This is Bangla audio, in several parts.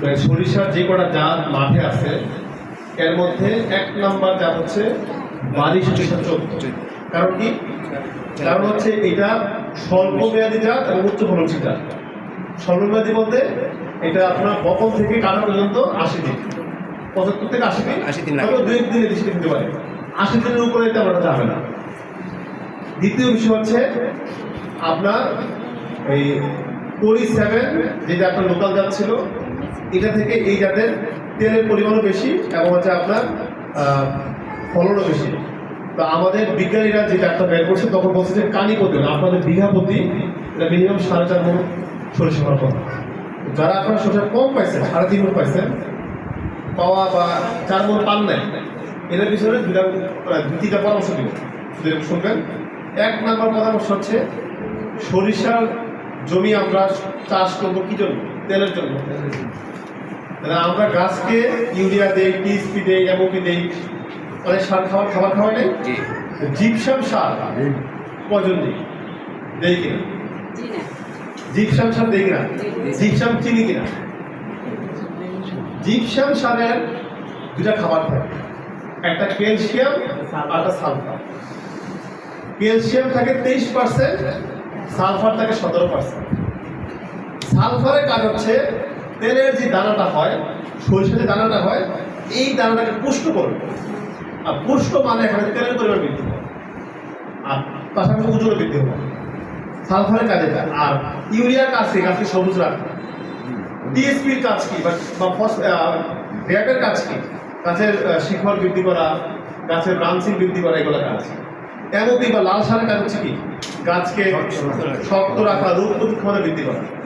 মানে সরিষার যে কটা জাত মাঠে আছে এর মধ্যে এক নাম্বার জাত হচ্ছে বাড়ি সরিষা চোদ্দ কারণ কি? কারণ হচ্ছে এটা স্বল্প মেয়াদী জাত এবং উচ্চ ফলনশীল জাত। স্বল্প মেয়াদী বলতে এটা আপনার বপন থেকে কাটা পর্যন্ত আশি দিন। পঁচাত্তর থেকে আশি দিন। 80 দিন দু এক দিনে বেশি দিতে পারে। আশি দিনের উপরে এটা আমরা যাবে না। দ্বিতীয় বিষয় হচ্ছে আপনার এই কোরি সেভেন যেটা আপনার লোকাল জাত ছিল এটা থেকে এই জাতের তেলের পরিমাণও বেশি এবং হচ্ছে আপনার ফলনও বেশি। তো আমাদের বিজ্ঞানীরা যে জাতটা বের করছে তখন বলছে যে কানি প্রতি আপনাদের বিঘা প্রতি এটা মিনিমাম সাড়ে চার মন সরিষা করার কথা যারা আপনার সরিষা কম পাইছেন, সাড়ে তিন মন পাইছেন, পাওয়া বা চার মন পান নাই এটার পিছনে দুটা দুই, তিনটা পরামর্শ দিব শুনবেন, এক নাম্বার পরামর্শ হচ্ছে সরিষার জমি আমরা চাষ করব কি জন্য? তেলের জন্য। তাহলে আমরা গাছকে ইউরিয়া দেই টিএসপি দেই এমওপি দেই। অনেক সার খাবার খাবার খাওয়া নেই? জিপসাম সার কজন দিই? দেই কিনা? জি জিপসাম সার দেই কিনা? জিপসাম চিনি কিনা? জিপসাম সারের দুটা খাবার থাকে একটা ক্যালসিয়াম আর একটা সালফার। ক্যালসিয়াম থাকে তেইশ পার্সেন্ট সালফার থাকে সতেরো পার্সেন্ট। সালফারের কাজ হচ্ছে তেলের যে দানাটা হয় সরিষার যে দানাটা হয় এই দানাটাকে পুষ্ট করবে। আর পুষ্ট মানে এখানে তেলের পরিমাণ বৃদ্ধি হয় আর পাশাপাশি ওজন বৃদ্ধি হবে। সালফারের কাজে যায়। আর ইউরিয়ার কাজ কি? গাছকে সবুজ রাখে। ডিএসপির কাজ কি? বা বা ফস- আহ, ড্যাপের কাজ কি? গাছের শিখর বৃদ্ধি করা গাছের ব্রাঞ্চিং বৃদ্ধি করা এগুলো কাজ। এমওপি বা লাল সারের কাজ হচ্ছে কি? গাছকে শক্ত রাখা। রোগ প্রতিক্ষমতা বৃদ্ধি করা।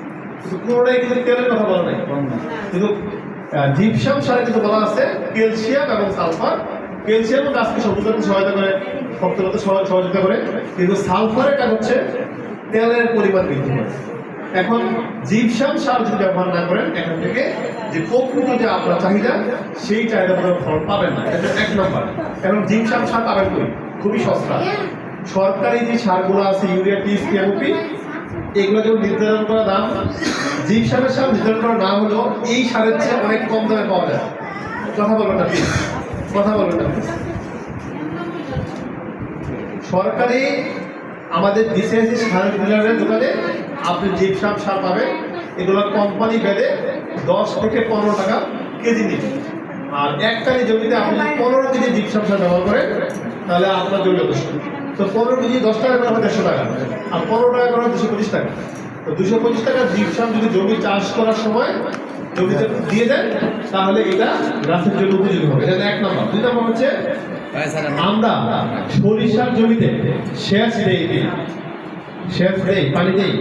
কোনোটাই কিন্তু তেলের কথা বলা নাই। কিন্তু জিপসাম সারে কিন্তু বলা আছে ক্যালসিয়াম এবং সালফার ক্যালসিয়াম গাছকে সবুজ রাখতে সহায়তা করে শক্ত করতে সহযোগিতা করে। কিন্তু সালফারের কাজ হচ্ছে তেলের পরিমাণ বৃদ্ধি করে। এখন জিপসাম সার যদি ব্যবহার না করেন এখান থেকে যে প্রকৃত যে আপনার চাহিদা সেই চাহিদা আপনার ফল পাবেন না। এটা এক নম্বর। কারণ জিপসাম সার পাবেন খুবই সস্তা। সরকারি যে সারগুলো আছে ইউরিয়া টিএসপি এমপি এগুলো যেমন নির্ধারণ করা দাম জিপসামের সার নির্ধারণ করা না হলেও এই সারের চেয়ে অনেক কম দামে পাওয়া যায়। কথা বলবেন না কথা বলবেন না সরকারি, আমাদের ডিসিআইসি সার ডিলারের দোকানে আপনি জিপসাম সার পাবেন। এগুলো কোম্পানি বেঁধে দশ থেকে পনেরো টাকা কেজি নিবে। আর এককালি জমিতে আপনি পনেরো কেজি জিপসাম সার ব্যবহার করেন। তাহলে আপনার জমি যথেষ্ট তো পনেরো কেজি দশ টাকা করে হবে দেড়শো টাকা। আর পনেরো টাকা করে দুশো পঁচিশ টাকা। তো দুশো পঁচিশ টাকা জিপসাম যদি জমি চাষ করার সময় জমিতে দিয়ে দেন তাহলে এটা গাছের জন্য উপযোগী হবে। এটা এক নম্বর। দুই নম্বর হচ্ছে আমরা সরিষার জমিতে সেচ দেই দিই সেচ দেই? পানি দেই?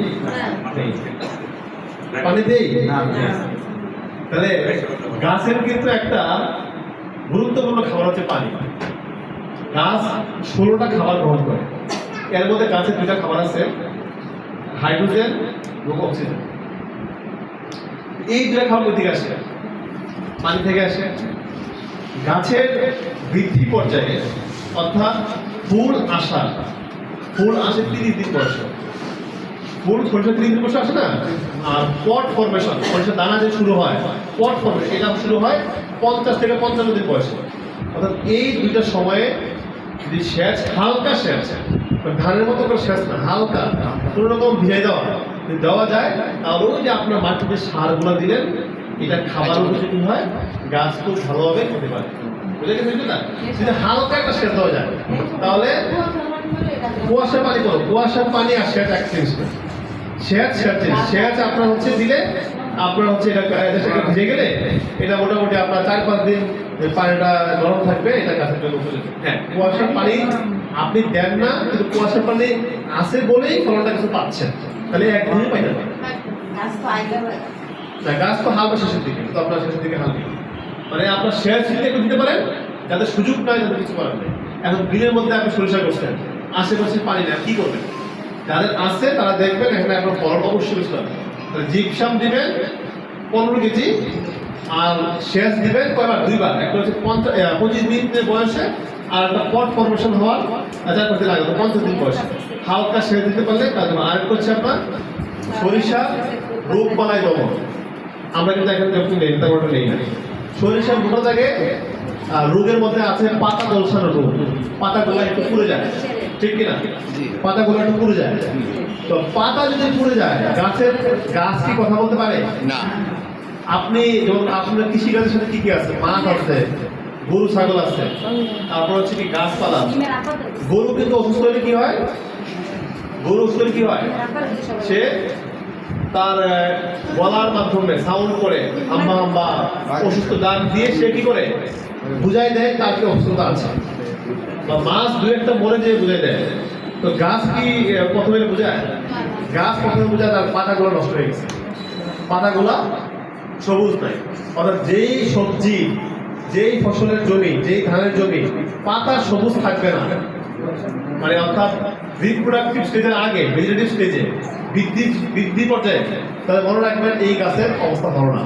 দেই। পানি দেই? তাহলে গাছের কিন্তু একটা গুরুত্বপূর্ণ খাবার হচ্ছে পানি। গাছ ষোলোটা খাবার গ্রহণ করে। এর মধ্যে গাছের দুটা খাবার আছে, হাইড্রোজেন, এবং অক্সিজেন। এই দুটা খাবার কোথা আসে? পানি থেকে আসে। গাছের বৃদ্ধি পর্যায়ে, অর্থাৎ ফুল আসা। ফুল আসে তিরিশ দিন বয়সে। ফুল সরিষা তিরিশ দিন বয়সে আসে না? আর পট ফরমেশন সরিষা দানা যে শুরু হয়, পট ফরমেশন এটা শুরু হয় পঞ্চাশ থেকে পঞ্চান্ন দিন বয়সে। অর্থাৎ এই দুইটা সময়ে যদি সেচ হালকা সেচ ধানের মতো করে সেচ না হালকা কোনো রকম ভিজাই দেওয়া দেওয়া যায় তাহলে ওই যে আপনার মাটিতে সারগুলো দিলেন এটা খাবার উপযোগী হয় গাছ খুব ভালোভাবে হতে পারে বুঝে গেছে না যদি হালকা একটা সেচ দেওয়া যায় তাহলে কুয়াশা পানি করো কুয়াশার পানি আর সেচ এক জিনিস। সেচ সেচ। সেচ আপনার হচ্ছে দিলে আপনার হচ্ছে এটা এটা সেটা ভিজে গেলে এটা মোটামুটি আপনার চার পাঁচ দিন এই পানিটা গরম থাকবে এটা গাছের জন্য উপযোগী। হ্যাঁ। কুয়াশার পানি আপনি দেন না কিন্তু কুয়াশার পানি আছে বলেই ফলনটা কিছু পাচ্ছেন। তাহলে একদিনই পাইতে পারেন। গাছ তো না গাছ তো হালকা শেষের দিকে কিন্তু আপনার শেষের দিকে হালকা। মানে আপনার শেয়ার যদি একটু দিতে পারেন যাদের সুযোগ নাই তাদের কিছু করার নেই। এখন বিলের মধ্যে আপনি সরিষা করছেন আশেপাশে পানি না কি করবেন? যাদের আছে তারা দেখবেন এখানে আপনার ফলন অবশ্যই বেশি পাবেন জিপসাম দিবেন পনেরো কেজি, আর শেষ দিবেন কয়বার? দুইবার। একটা হচ্ছে পঞ্চাশ পঁচিশ মিনিটের বয়সে, আর একটা পট ফরমেশন হওয়ার চার পাঁচ দিন পঞ্চাশ দিন বয়সে। হালকা শেষ দিতে পারলে তার জন্য আরেকটা হচ্ছে আপনার সরিষা রোগ বালাই দমন। আমরা কিন্তু এখন যখন নেই তেমনটা নেই না। সরিষার গোটা থাকে রোগের মধ্যে আছে পাতা দলসানো রোগ। পাতাগুলো একটু পুড়ে যায়। ঠিক কিনা? পাতাগুলো একটু পুড়ে যায়। তো পাতা যদি পুড়ে যায় গাছের গাছ কি কথা বলতে পারে? না। আপনি যেমন আপনার কৃষিকাজের সাথে কি কি আছে? মাছ আছে গরু ছাগল আছে তারপর হচ্ছে কি গাছপালা গরু কিন্তু অসুস্থ হলে কি হয়? গরু অসুস্থ হলে কি হয়? সে তার গলার মাধ্যমে সাউন্ড করে আম্মা আম্মা অসুস্থ দান দিয়ে সে কি করে? বুঝাই দেয় তার কি অসুস্থতা আছে। বা মাছ দু একটা মরে যেয়ে বুঝাই দেয়। তো গাছ কি প্রথমে বোঝায়? গাছ প্রথমে বোঝায়, তার পাতাগুলো নষ্ট হয়ে গেছে। পাতাগুলা সবুজ নাই অর্থাৎ যেই সবজি, যেই ফসলের জমি, যেই ধানের জমি, পাতা সবুজ থাকবে না। মানে অর্থাৎ রিপ্রোডাক্টিভ স্টেজের আগে ভেজিটেটিভ স্টেজে বৃদ্ধি বৃদ্ধি পর্যায়ে, তাহলে মনে রাখবেন এই গাছের অবস্থা ভালো না।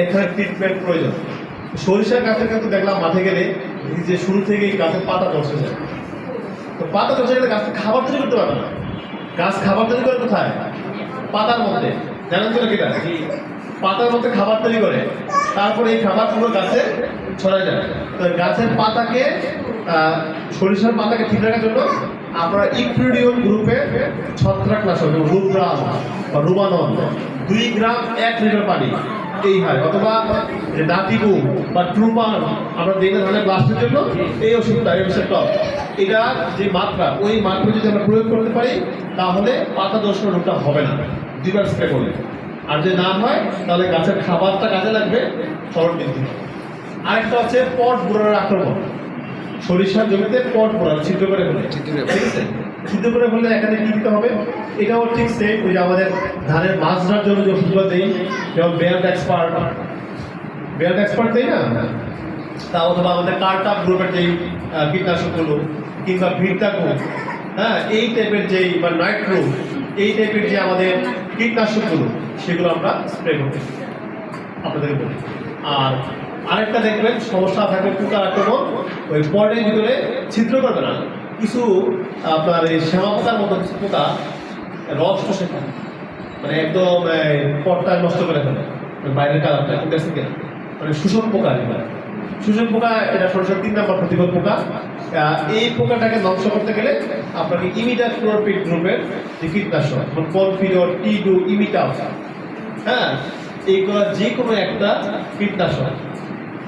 এখানে ট্রিটমেন্ট প্রয়োজন। সরিষা গাছের কিন্তু দেখলাম মাঠে গেলে যে শুরু থেকে এই গাছের পাতা ধসে যায়। তো পাতা ধসে গেলে গাছ খাবার তৈরি করতে পারবে না। গাছ খাবার তৈরি করে কোথায়? পাতার মধ্যে। জানেন তো এটা? পাতার মধ্যে খাবার তৈরি করে। তারপরে এই খাবার পুরো গাছে ছড়ায় যায়। তো গাছের পাতাকে সরিষার পাতাকে ঠিক রাখার জন্য আমরা ইকুইডিয়ন গ্রুপে ছত্রাকনাশক যেমন রুব্রাম বা রুবানন দুই গ্রাম এক লিটার পানি এই হয়। অথবা যে নাতিবু বা ট্রুমান আমরা দিই না ধানের ব্লাস্টের জন্য এই ওষুধটা ওষুধ টপ এটা যে মাত্রা, ওই মাত্রা যদি আমরা প্রয়োগ করতে পারি, তাহলে পাতা দোষ রোগটা হবে না। দুইবার স্প্রে করলে। আর যদি না হয়, তাহলে গাছের খাবারটা কাজে লাগবে, ফলন বৃদ্ধি আরেকটা হচ্ছে পট বুড়ার আক্রমণ। সরিষার জমিতে পট বুড়া ছিদ্র করে ফেলে। ঠিক আছে? ছিদ্র করে ফেললে এখানে কি দিতে হবে? এটাও ঠিক সেম ওই আমাদের ধানের মাছ ধরার জন্য যে ওষুধগুলো দিই, যেমন বেয়ার এক্সপার্ট বেয়ার এক্সপার্ট দেই না? তা অথবা আমাদের কার্টাপ গ্রুপের যেই কীটনাশকগুলো কিংবা ভিটাকো হ্যাঁ এই টাইপের যেই, বা নাইট্রো এই টাইপের যে আমাদের কীটনাশকগুলো সেগুলো আমরা স্প্রে করতে আপনাদেরকে বলি। আর আরেকটা দেখবেন, সমস্যা থাকবে পোকার আক্রমণ, ওই পটের ভিতরে ছিদ্র করবে না। কিছু আপনার এই শ্যামাপতার মতো কিছু পোকা রস খায়। মানে একদম পটটা নষ্ট করে ফেলে। মানে বাইরের কালারটা ঠিক আছে কিনা? মানে শোষক পোকা এগুলো। শোষক পোকা, এটা সরষের তিন নম্বর প্রতিরোধ পোকা। এই পোকাটাকে ধ্বংস করতে গেলে আপনাকে ইমিডা ক্লোরপিড গ্রুপের যে কীটনাশক কনফিডর টি ডু ইমিটা হ্যাঁ? এই এইগুলো যে কোনো একটা কীটনাশক।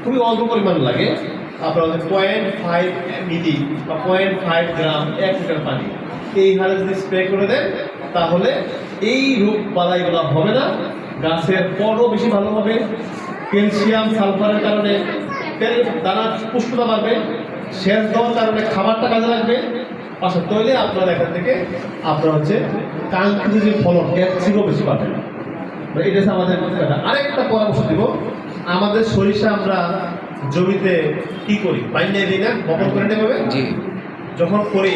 খুবই অল্প পরিমাণ লাগে। আপনার হচ্ছে পয়েন্ট ফাইভ মিলি বা পয়েন্ট ফাইভ গ্রাম এক লিটার পানি। এই হারে যদি স্প্রে করে দেন, তাহলে এই রোগ বালাইগুলো হবে না। গাছের পরও বেশি ভালো হবে। ক্যালসিয়াম, সালফারের কারণে তেল, দানা পুষ্টতা বাড়বে। সেচ দেওয়ার কারণে খাবারটা কাজে লাগবে। পাশে তৈলে আপনার এখান থেকে আপনার হচ্ছে কাঙ্ক্ষিত যে ফলন এর বেশি পাবেন। এটা হচ্ছে আমাদের। আরেকটা পরামর্শ দিব। আমাদের সরিষা আমরা জমিতে কি করি? বাইন্ডে দিই না বপন করে নেবে জি। যখন করি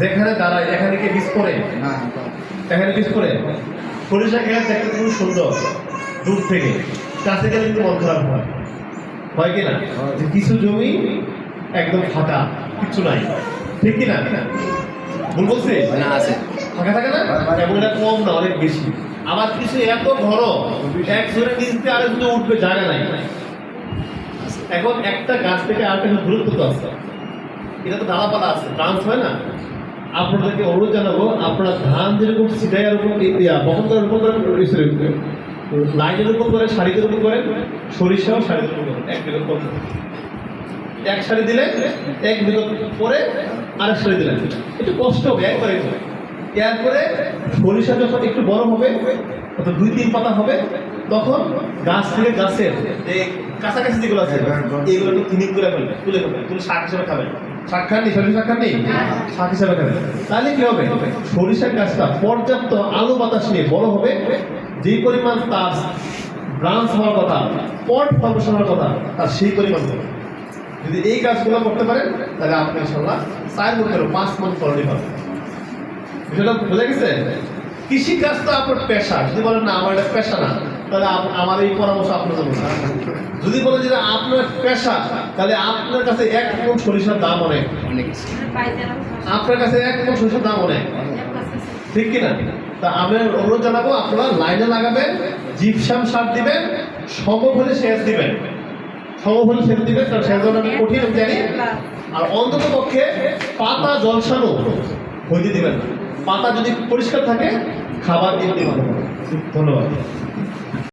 যেখানে দাঁড়ায় এখানে কি বীজ পড়ে। না এখানে বীজ পড়ে সরিষা খেয়ে দেখতে খুব সুন্দর দূর থেকে। কাছে গেলে কিন্তু মন খারাপ হয়। হয় কি না? যে কিছু জমি একদম ফাঁকা কিছু নাই। ঠিক কি না? ভুল বলছি? না আছে। ফাঁকা থাকে না? এবং এটা কম না অনেক বেশি। আবার কিছু এত ঘর একজনের নিচ দিয়ে আরেকজন উঠবে জায়গা নাই। এখন একটা গাছ থেকে আরেকটা দূরত্ব তো আছে। এটা তো দাঁড়াপালা আছে ব্রাঞ্চ হয় না? আপনাদেরকে অনুরোধ জানাব, আপনারা ধান যেরকম সিধাইয়ের উপর বপন করার উপর করেন লাইনের উপর করে শাড়িতে উপর করেন, সরিষাও শাড়িতে উপর করেন, এক কম এক শাড়ি দিলে, এক বিঘত পরে আরেক শাড়ি দিলেন। একটু কষ্ট হবে, একবারে করে এরপরে সরিষা যখন একটু বড় হবে দুই তিন পাতা হবে তখন গাছ থেকে গাছের যে কাছাকাছি যেগুলো আছে এগুলো একটু থিনিক করে ফেলবে তুলে ফেলবে তুলে শাক হিসেবে খাবেন শাক খাননি সরিষা শাক খাননি শাক হিসেবে খাবেন। তাহলে কি হবে? সরিষার গাছটা পর্যাপ্ত আলো বাতাস নিয়ে বড় হবে। যেই পরিমাণ তার ব্রাঞ্চ হওয়ার কথা পট ফর্মেশন হওয়ার কথা তার সেই পরিমাণ হবে। যদি এই কাজগুলো করতে পারেন তাহলে আপনি ইনশাল্লাহ চার বছর পাঁচ মন ফলনই পাবেন। বিষয়টা বোঝা গেছে? কৃষি কাজ তো আপনার পেশা। যদি বলেন না আমার এটা পেশা না। তাহলে আমার এই পরামর্শ আপনার জন্য যদি বলে যে আপনার পেশা তাহলে আপনার কাছে এক মন সরিষার দাম অনেক। অনেক আপনার কাছে এক মন সরিষার দাম অনেক। ঠিক কিনা? তা আমি অনুরোধ জানাব আপনারা লাইনে লাগাবেন জিপসাম সার দিবেন সম্ভব হলে সেচ দিবেন। সম্ভব হলে সেচ দিবেন কারণ সেচ আমি কঠিন আমি জানি। আর অন্তত পক্ষে পাতা জলসানো হইতে দিবেন পাতা যদি পরিষ্কার থাকে খাবার দিতে দিবেন ধন্যবাদ।